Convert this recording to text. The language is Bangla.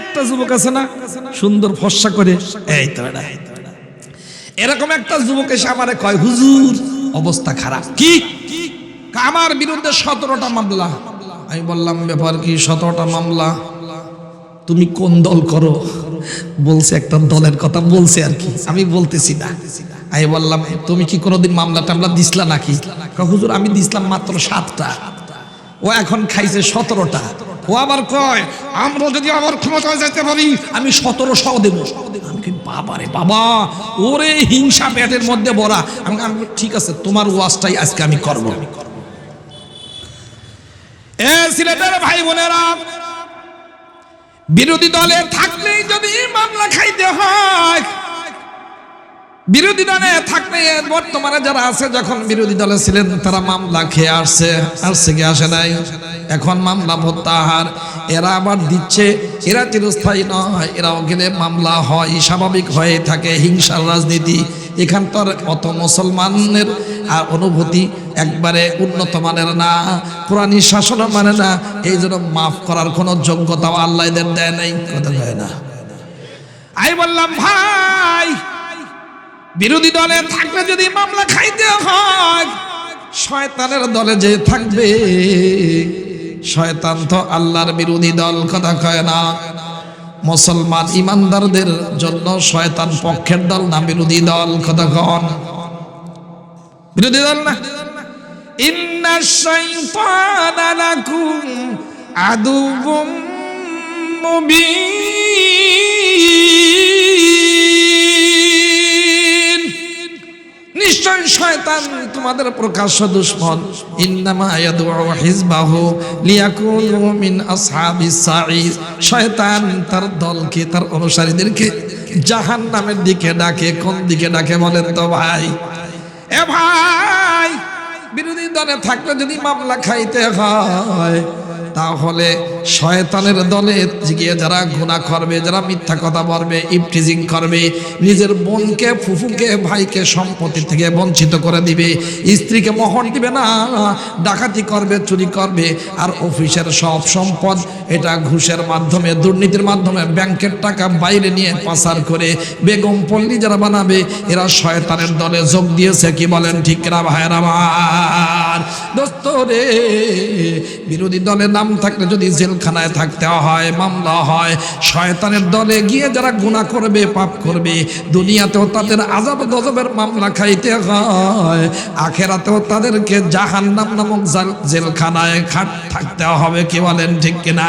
একটা যুবক আছে না, সুন্দর ফর্সা করে, এই তো এরকম একটা যুবক এসে আমারে কয়, হুজুর, অবস্থা খারাপ। কি? আমার বিরুদ্ধে সতেরোটা মামলা। আমি বললাম, ব্যাপার কি, সতেরোটা মামলা? তুমি কোন দল করো? বলছে, একটা দলের কথা বলছে আর কি। আমি বলতেছি না। আমি বললাম, তুমি কি কোনোদিন মামলা টামলা দিসলা নাকি? হুজুর, আমি দিসলাম মাত্র সাতটা। ও এখন খাইছে সতেরোটা। ও আবার কয় আমরা যদি আবার ক্ষমতায় যেতে পারি, আমি সতেরোশো দেবো। বাবা রে বাবা, ওরে হিংসা পেটের মধ্যে বড়া আমি ঠিক আছে, তোমার ওয়াজটাই আজকে আমি করব। ভাই বোনেরা, বিরোধী দলে থাকলেই যদি মামলা খাইতে হয়, বিরোধী দলে থাকলে বর্তমানে যারা আছে, যখন বিরোধী দলে ছিলেন, তারা মামলা খেয়ে আসছে আসছে কি, আসে নাই? এখন মামলা প্রত্যাহার। এরা আবার দিচ্ছে, এরা চিরস্থায়ী নয়, এরাও গেলে মামলা হয়, স্বাভাবিক হয়ে থাকে, হিংসার রাজনীতি। এখানকার অত মুসলমানের আর অনুভূতি একবারে উন্নত মানের না, পুরানি শাসন মানে না, এই জন্য মাফ করার কোনো যোগ্যতাও আল্লাহ এদের দেয় নাই, কথা হয় না। আমি বললাম, ভাই, বিরোধী দলে থাকলে যদি মামলা খাইতে হয়, শয়তানের দলে যে থাকবে শয়তান তো আল্লাহর বিরোধী দল, কথা কয় না। মুসলমান ইমানদারদের জন্য শয়তান পক্ষের দল না বিরোধী দল, কথা কন। বিরোধী দল না? ইন্না শয়তান লাকুম আদুবুম মুবিন। শয়তান তোমাদের প্রকাশ্য দুশ্মন, ইন্নামা ইয়াদউ হিজবাহু লিয়াকুনু মিন আসহাবিস সাঈর শয়তান তার দলকে, তার অনুসারীদেরকে জাহান্নামের দিকে ডাকে, কোন দিকে ডাকে বলেন তো ভাই? এ ভাই, বিরোধী দলে থাকলে যদি মামলা খাইতে হয় তাহলে শয়তানের দলে গিয়ে যারা গুণা করবে, যারা মিথ্যা কথা বলবে ইফটিজিং করবে, নিজের বোনকে, ফুফুকে, ভাইকে, সম্পত্তি থেকে বঞ্চিত করে দিবে, স্ত্রীকে মোহর দিবে না, ডাকাতি করবে, চুরি করবে, আর অফিসের সব সম্পদ এটা ঘুষের মাধ্যমে, দুর্নীতির মাধ্যমে ব্যাংকের টাকা বাইরে নিয়ে পাচার করে বেগম পল্লী যারা বানাবে, এরা শয়তানের দলে যোগ দিয়েছে কি বলেন ঠিক না ভাইয়ের আমার? দোস্ত রে, বিরোধী দলের নাম থাকলে যদি জেলখানায় থাকতে হয়, মামলা হয়, শয়তানের দলে গিয়ে যারা গুণা করবে, পাপ করবে, দুনিয়াতেও তাদের আজাব গজবের মামলা খাইতে হয়, আখেরাতেও তাদেরকে জাহান নাম নামক জেলখানায় খাট থাকতে হবে, কি বলেন ঠিক কিনা?